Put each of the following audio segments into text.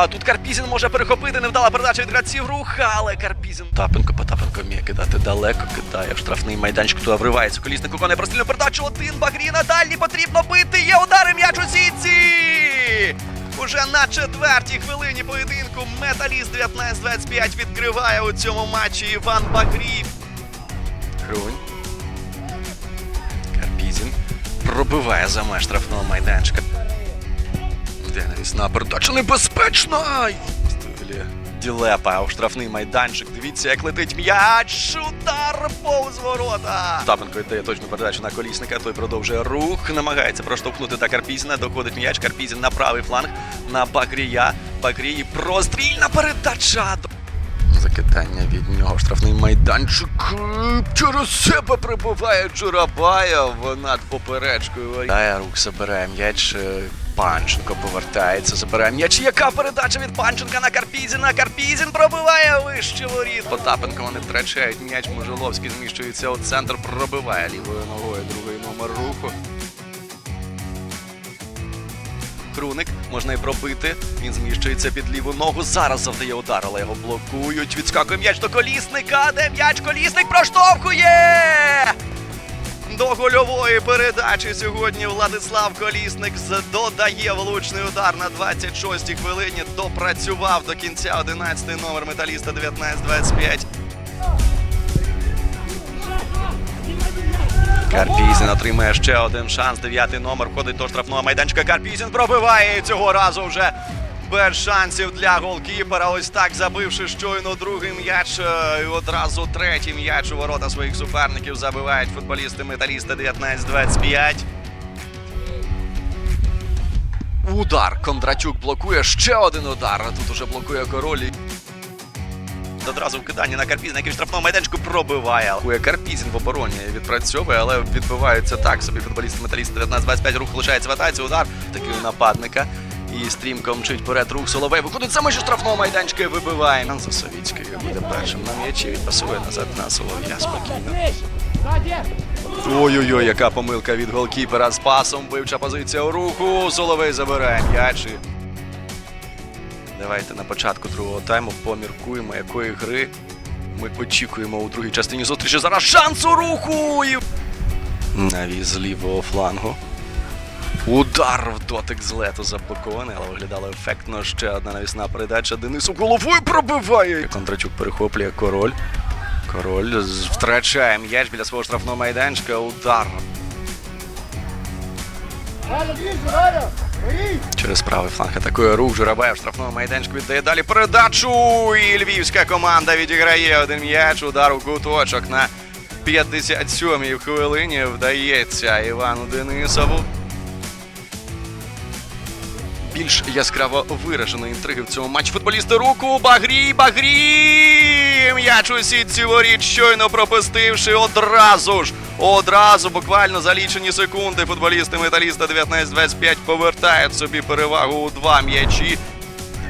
А тут Карпізін може перехопити, невдала передача від гравців руха, але Карпізін. Тапенко, Потапенко вміє кидати далеко, кидає в штрафний майданчик, туди вривається. Колісник виконує прострільну передачу. Один Багрі на дальній потрібно бити. Є удари м'яч у сітці. Уже на четвертій хвилині поєдинку Металіст 19-25 відкриває у цьому матчі Іван Багрій. Грунь. Карпізін пробиває за меж штрафного майданчика. Де навісна передача небезпечна! Ай! Ділепа у штрафний майданчик. Дивіться, як летить м'яч. Удар повз ворота. Тапенко йде точну передачу на колісника. Той продовжує рух. Намагається проштовхнути та Карпізіна. Доходить м'яч. Карпізін на правий фланг на Багрія. Багрій прострільна передача. Закидання від нього. Штрафний майданчик. Через себе прибуває Джурабаєв над поперечкою. Рух забирає м'яч. Панченко повертається, забирає м'яч. Яка передача від Панченка на Карпізіна? Карпізін пробиває вище воріт. Потапенко вони втрачають м'яч. Можеловський зміщується у центр, пробиває лівою ногою другий номер руху. Круник можна і пробити. Він зміщується під ліву ногу. Зараз завдає удар, але його блокують. Відскакує м'яч до колісника. Де м'яч колісник проштовхує. До гольової передачі сьогодні Владислав Колісник додає влучний удар на 26-й хвилині. Допрацював до кінця 11-й номер металіста 19-25. Карпізін отримає ще один шанс. Дев'ятий номер входить до штрафного майданчика. Карпізін пробиває і цього разу вже без шансів для голкіпера. Ось так забивши щойно другий м'яч. е, І одразу третій м'яч у ворота своїх суперників забивають футболісти металіста 19-25. Удар. Кондратюк блокує ще один удар. Тут уже блокує король. Одразу вкидання на Карпізна, який в штрафному майданчику пробиває. Карпізін в обороні відпрацьовує, але відбиваються так собі футболісти металіст 19-25. Рух лишається в атаці. Удар такий у нападника. І стрімко мчить вперед рух Соловей. Виходить за межі штрафного майданчика вибиває. Засовіцький буде першим на м'ячі. Відпасує назад на Солов'я спокійно. Ой-ой-ой, яка помилка від голкіпера з пасом. Вивча позиція у руху. Соловей забирає м'яч. Давайте на початку другого тайму поміркуємо, якої гри ми очікуємо у другій частині зустрічі. Зараз шанс у руху! Навіз з лівого флангу. Удар в дотик з лету заблокований, але виглядало ефектно. Ще одна навісна передача. Денису головою пробиває. Кондрачук перехоплює король. Король втрачає м'яч біля свого штрафного майданчика. Удар. Через правий фланг атакує рух Журабаєв штрафного майданчику віддає далі передачу. І львівська команда відіграє один м'яч. Удар у куточок на 57-й хвилині вдається Івану Денисову. Більш яскраво вираженої інтриги в цьому матчі. Футболісти руку. Багрій, Багрій! М'яч у сітці воріт, щойно пропустивши одразу ж. Одразу, буквально за лічені секунди, футболісти металіста 19-25 повертають собі перевагу у два м'ячі.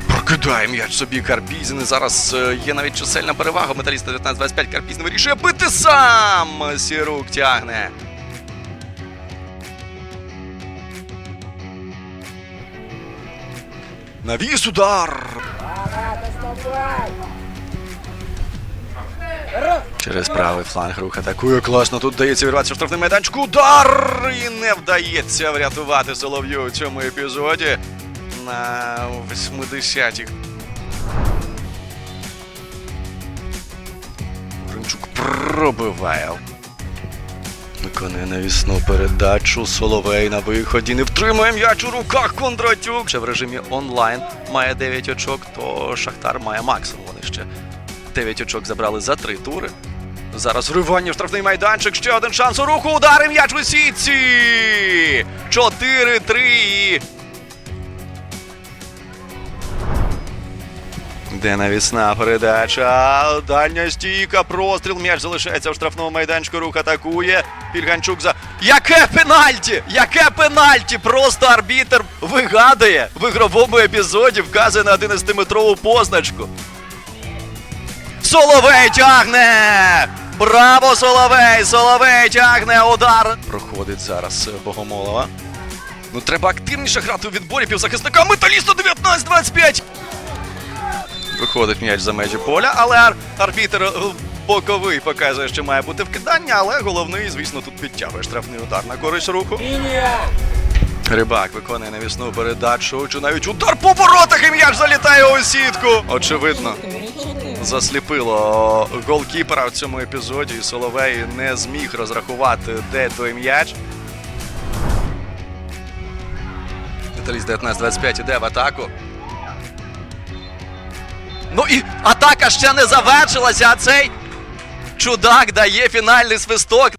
Прокидає м'яч собі Карпізін. І зараз е, є навіть чисельна перевага. Металіста 19-25 Карпізін вирішує бити сам. Сірук тягне. Навіс удар. Через правий фланг рух атакує. Класно. Тут вдається вірватися в штрафний майданчик. Удар! І не вдається врятувати Солов'ю у цьому епізоді. На 80-ті. Гринчук. Виконує навісну передачу. Соловей на виході. Не втримує м'яч у руках Кондратюк. Ще в режимі онлайн має 9 очок, то Шахтар має максимум. Вони ще 9 очок забрали за 3 тури. Зараз вривання в штрафний майданчик. Ще один шанс у руху. Удари м'яч у сітці. 4-3. Де навісна передача. Дальня стійка, простріл. М'яч залишається в штрафному майданчику. Рух атакує. Пільганчук за. Яке пенальті! Яке пенальті! Просто арбітер вигадує в ігровому епізоді, вказує на 11-метрову позначку. Соловей тягне! Браво, Соловей! Соловей тягне удар! Проходить зараз е, Богомолова. Ну треба активніше грати у відборі півзахисника. Металіста 19-25. Виходить м'яч за межі поля, але ар- арбітер е, боковий показує, що має бути вкидання, але головний, звісно, тут підтягує штрафний удар на користь руху. Рибак виконує навісну передачу, чи навіть удар по воротах і м'яч залітає у сітку. Очевидно, засліпило голкіпера в цьому епізоді, і Соловей не зміг розрахувати, де той м'яч. Металіст 19-25 іде в атаку. Ну і атака ще не завершилася, а цей чудак дає фінальний свисток.